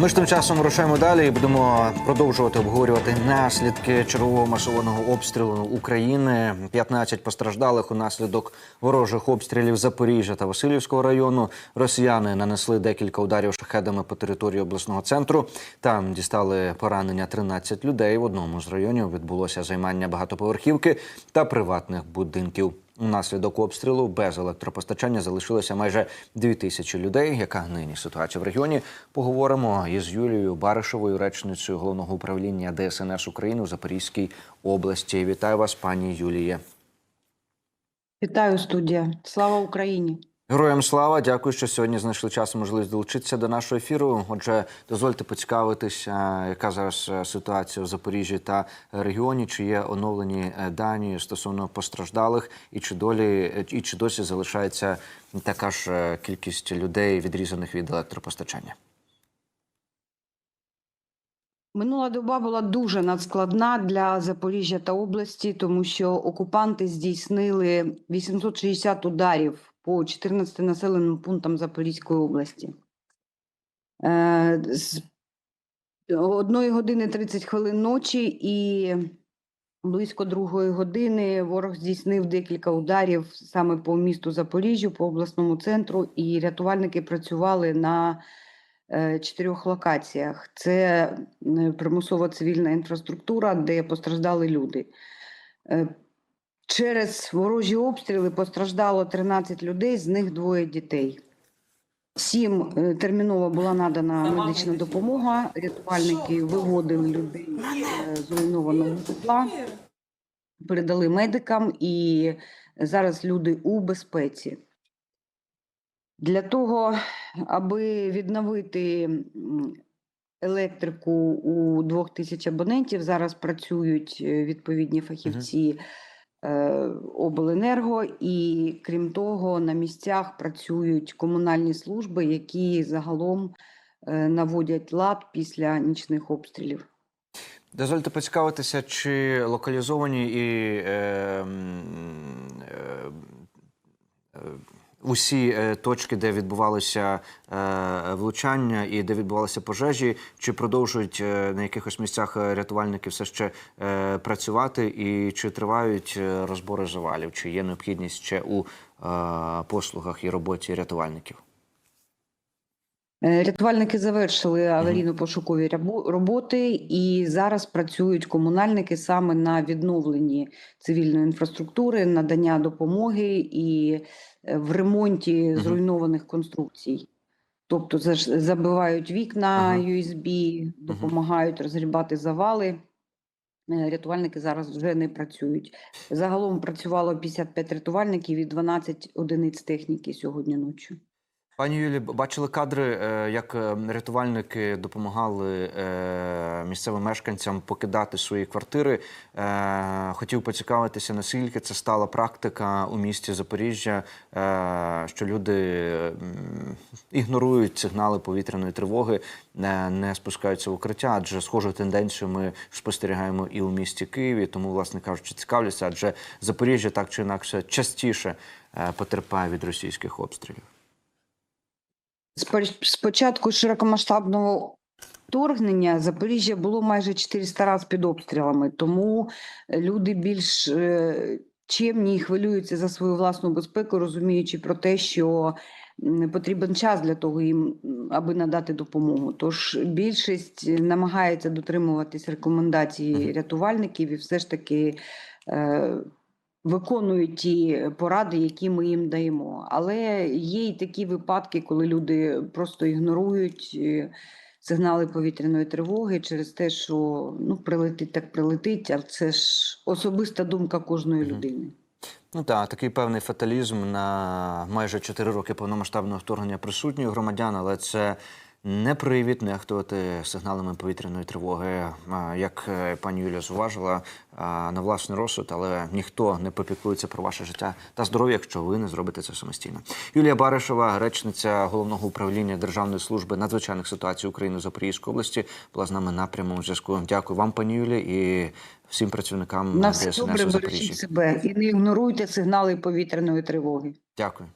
Ми ж тим часом рушаємо далі і будемо продовжувати обговорювати наслідки чергового масованого обстрілу України. 15 постраждалих унаслідок ворожих обстрілів Запоріжжя та Васильівського району. Росіяни нанесли декілька ударів шахедами по території обласного центру. Там дістали поранення 13 людей. В одному з районів відбулося займання багатоповерхівки та приватних будинків. Унаслідок обстрілу без електропостачання залишилося майже дві тисячі людей. Яка нині ситуація в регіоні? Поговоримо із Юлією Баришевою, речницею головного управління ДСНС України у Запорізькій області. Вітаю вас, пані Юліє. Вітаю, студія. Слава Україні! Героям слава, дякую, що сьогодні знайшли час і можливість долучитися до нашого ефіру. Отже, дозвольте поцікавитися, яка зараз е, ситуація в Запоріжжі та регіоні, чи є оновлені е, дані стосовно постраждалих, і чи долі е, і чи досі залишається така ж е, кількість людей, відрізаних від електропостачання. Минула доба була дуже надскладна для Запоріжжя та області, тому що окупанти здійснили 860 ударів по 14 населеним пунктам Запорізької області. Е, З одної години 30 хвилин ночі і близько другої години ворог здійснив декілька ударів саме по місту Запоріжжю, по обласному центру, і рятувальники працювали на е, чотирьох локаціях. Це е, примусова цивільна інфраструктура, де постраждали люди. Через ворожі обстріли постраждало 13 людей, з них двоє дітей. Всім е, терміново була надана медична допомога. Рятувальники виводили людей е, з руйнованого житла, передали медикам, і зараз люди у безпеці. Для того, аби відновити електрику у двох тисяч абонентів, зараз працюють е, відповідні фахівці обленерго, і крім того, на місцях працюють комунальні служби, які загалом е, наводять лад після нічних обстрілів. Дозвольте поцікавитися, чи локалізовані і е, е, е, усі е, точки, де відбувалися е, влучання і де відбувалися пожежі, чи продовжують е, на якихось місцях рятувальники все ще працювати, і чи тривають розбори завалів, чи є необхідність ще у послугах і роботі рятувальників? Е, Рятувальники завершили аварійно-пошукові роботи, і зараз працюють комунальники саме на відновленні цивільної інфраструктури, надання допомоги і е, в ремонті зруйнованих конструкцій. Тобто забивають вікна. USB, допомагають розгрібати завали. Е, Рятувальники зараз вже не працюють. Загалом працювало 55 рятувальників і 12 одиниць техніки сьогодні ночі. Пані Юлі, бачили кадри, е, як е, рятувальники допомагали е, місцевим мешканцям покидати свої квартири. Хотів поцікавитися, наскільки це стала практика у місті Запоріжжя, що люди ігнорують сигнали повітряної тривоги, не, спускаються в укриття, адже схожу тенденцію ми спостерігаємо і у місті Києві. Тому, власне кажучи, цікавлюся, адже Запоріжжя так чи інакше частіше потерпає від російських обстрілів. З початку широкомасштабного вторгнення Запоріжжя було майже 400 разів під обстрілами, тому люди більш е, чемні і хвилюються за свою власну безпеку, розуміючи про те, що потрібен час для того їм, аби надати допомогу. Тож більшість намагається дотримуватись рекомендацій рятувальників і все ж таки. Виконують ті поради, які ми їм даємо. Але є й такі випадки, коли люди просто ігнорують е, сигнали повітряної тривоги через те, що ну, прилетить так прилетить, а це ж особиста думка кожної людини. Ну так, такий певний фаталізм на майже 4 роки повномасштабного вторгнення присутній у громадян, але це не привід нехтувати сигналами повітряної тривоги, як е, пані Юлія зуважила, на власний розсуд, але ніхто не попіклується про ваше життя та здоров'я, якщо ви не зробите це самостійно. Юлія Баришева, речниця головного управління Державної служби надзвичайних ситуацій України у Запорізькій області, була з нами на прямому зв'язку. Дякую вам, пані Юлі, і всім працівникам На все добре бережіть себе і не ігноруйте сигнали повітряної тривоги. Дякую.